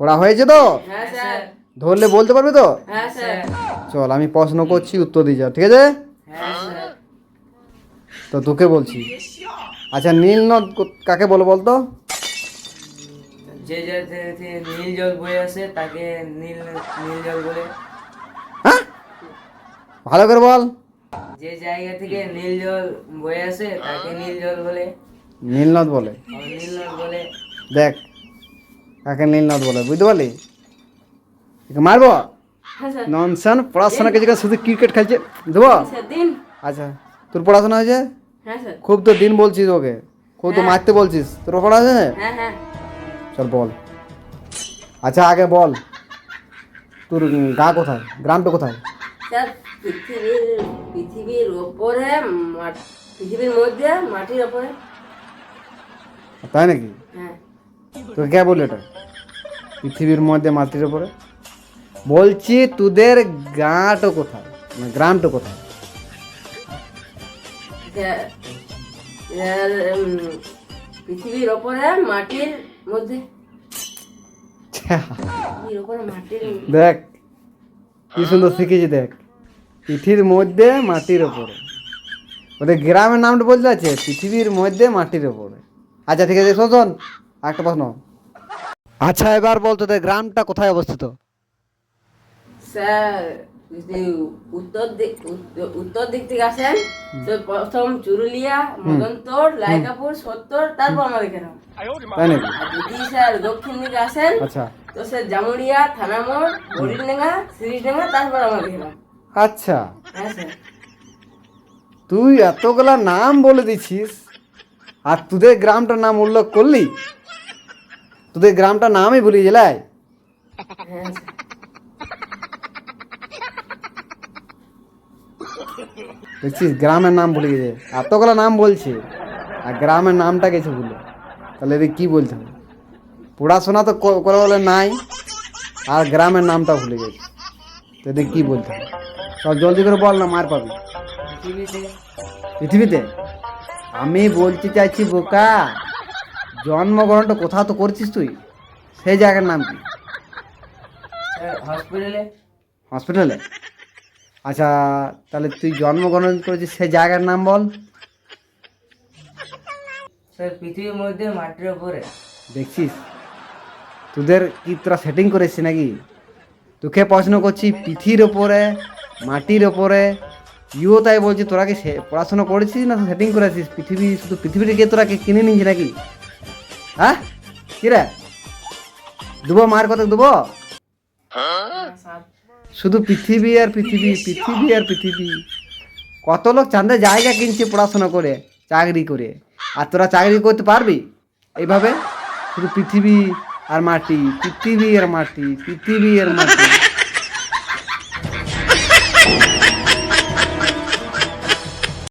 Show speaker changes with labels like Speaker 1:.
Speaker 1: পড়া হয়েছে তো?
Speaker 2: হ্যাঁ
Speaker 1: ধরলে বলতে পারবে তো?
Speaker 2: হ্যাঁ
Speaker 1: চল আমি প্রশ্ন করছি উত্তর দিয়ে যাও ঠিক আছে?
Speaker 2: হ্যাঁ
Speaker 1: তো তোকে বলছি। আচ্ছা নীল নদ কাকে বলো বলতো?
Speaker 2: যে নীল জল বয়ে আসে তাকে নীল নীল জল বলে।
Speaker 1: হ্যাঁ? ভালো করে বল।
Speaker 2: যে জায়গা থেকে নীল জল বয়ে আসে তাকে নীল জল বলে।
Speaker 1: নীল নদ বলে।
Speaker 2: নীল নদ বলে।
Speaker 1: দেখ কাকে নীল নদ বলে বুঝতে পারলি? একে মারবো?
Speaker 2: হ্যাঁ স্যার
Speaker 1: ননসেন পড়াশোনা কিছু শুধু ক্রিকেট খেলছে? দেবো? আচ্ছা তোর পড়াশোনা হয়েছে?
Speaker 2: হ্যাঁ
Speaker 1: খুব তো দিন বলছিস ওকে। খুব তো মারতে বলছিস। তোর পড়া হয়েছে
Speaker 2: হ্যাঁ হ্যাঁ।
Speaker 1: চল বল। আচ্ছা আগে বল। তোর গা কোথায়? গ্রামটা কোথায়?
Speaker 2: পৃথিবীর পৃথিবীর ওপরে পৃথিবীর মধ্যে মাটির ওপরে।
Speaker 1: তাই নাকি? তোকে কে বলল এটা? পৃথিবীর মধ্যে মাটির উপরে? বলছি তোদের গাঁটো কোথায়? মানে গ্রামটা কোথায়?
Speaker 2: পৃথিবীর ওপরে মাটির মধ্যে। ওপরে
Speaker 1: দেখ কি সুন্দর শিখেছি দেখ। পৃথিবীর মধ্যে মাটির ওপরে। ওদের গ্রামের নামটা বলতে আছে পৃথিবীর মধ্যে মাটির ওপরে। আচ্ছা ঠিক আছে শোন একটা প্রশ্ন। আচ্ছা এবার বলতো তোদের গ্রামটা কোথায় অবস্থিত?
Speaker 2: স্যার উত্তর দিক উত্তর- উত্তর দিক থেকে আসেন তো প্রথম চুরুলিয়া মদনতর লাইকাপুর সত্তর তারপর আমাদের গ্রাম
Speaker 1: তাই নাকি?
Speaker 2: আর যদি স্যার দক্ষিণ দিকে আসেন
Speaker 1: আচ্ছা।
Speaker 2: তো স্যার জামুরিয়া থানামোড় তারপর আমাদের গ্রাম
Speaker 1: আচ্ছা।
Speaker 2: হ্যাঁ
Speaker 1: তুই এতগুলা নাম বলে দিছিস আর তোদের গ্রামটার নাম উল্লেখ করলি? তোদের গ্রামটার নামই ভুলি জেলায় দেখছিস, গ্রামের নাম ভুলে গেছে। এতগুলো নাম বলছে, আর গ্রামের নামটা গেছে ভুলে। তাহলে এদের কি বলতে পড়াশোনা তো করে বলে নাই, আর গ্রামের নামটা ভুলে গেছে। তো এদের কি বলতে হবে? সব জলদি করে বল না, মার পাবি।
Speaker 2: পৃথিবীতে?
Speaker 1: আমি বলতে চাইছি, বোকা জন্মগ্রহণটা কোথাও তো করছিস তুই? সেই জায়গার নাম কি?
Speaker 2: হসপিটালে
Speaker 1: হসপিটালে আচ্ছা তাহলে তুই জন্মগ্রহণ করেছিস সেই জায়গার নাম বল।
Speaker 2: স্যার পৃথিবীর মধ্যে মাটির ওপরে
Speaker 1: দেখছিস? তোদের কি তোরা সেটিং করেছিস নাকি? তোকে প্রশ্ন করছি পৃথিবীর ওপরে মাটির ওপরে ইও তাই বলছি তোরা কি পড়াশোনা করেছিস না সেটিং করেছিস? পৃথিবী শুধু পৃথিবীটাকে তোরা কি কিনে নিয়েছিস নাকি? হ্যাঁ? কি রে দেবো মার কথা দেবো? শুধু পৃথিবী আর পৃথিবী পৃথিবী আর পৃথিবী। কত লোক চাঁদে জায়গা কিনছে পড়াশোনা করে, চাকরি করে। আর তোরা চাকরি করতে পারবি? এইভাবে? শুধু পৃথিবী আর মাটি, পৃথিবী আর মাটি, পৃথিবী আর মাটি।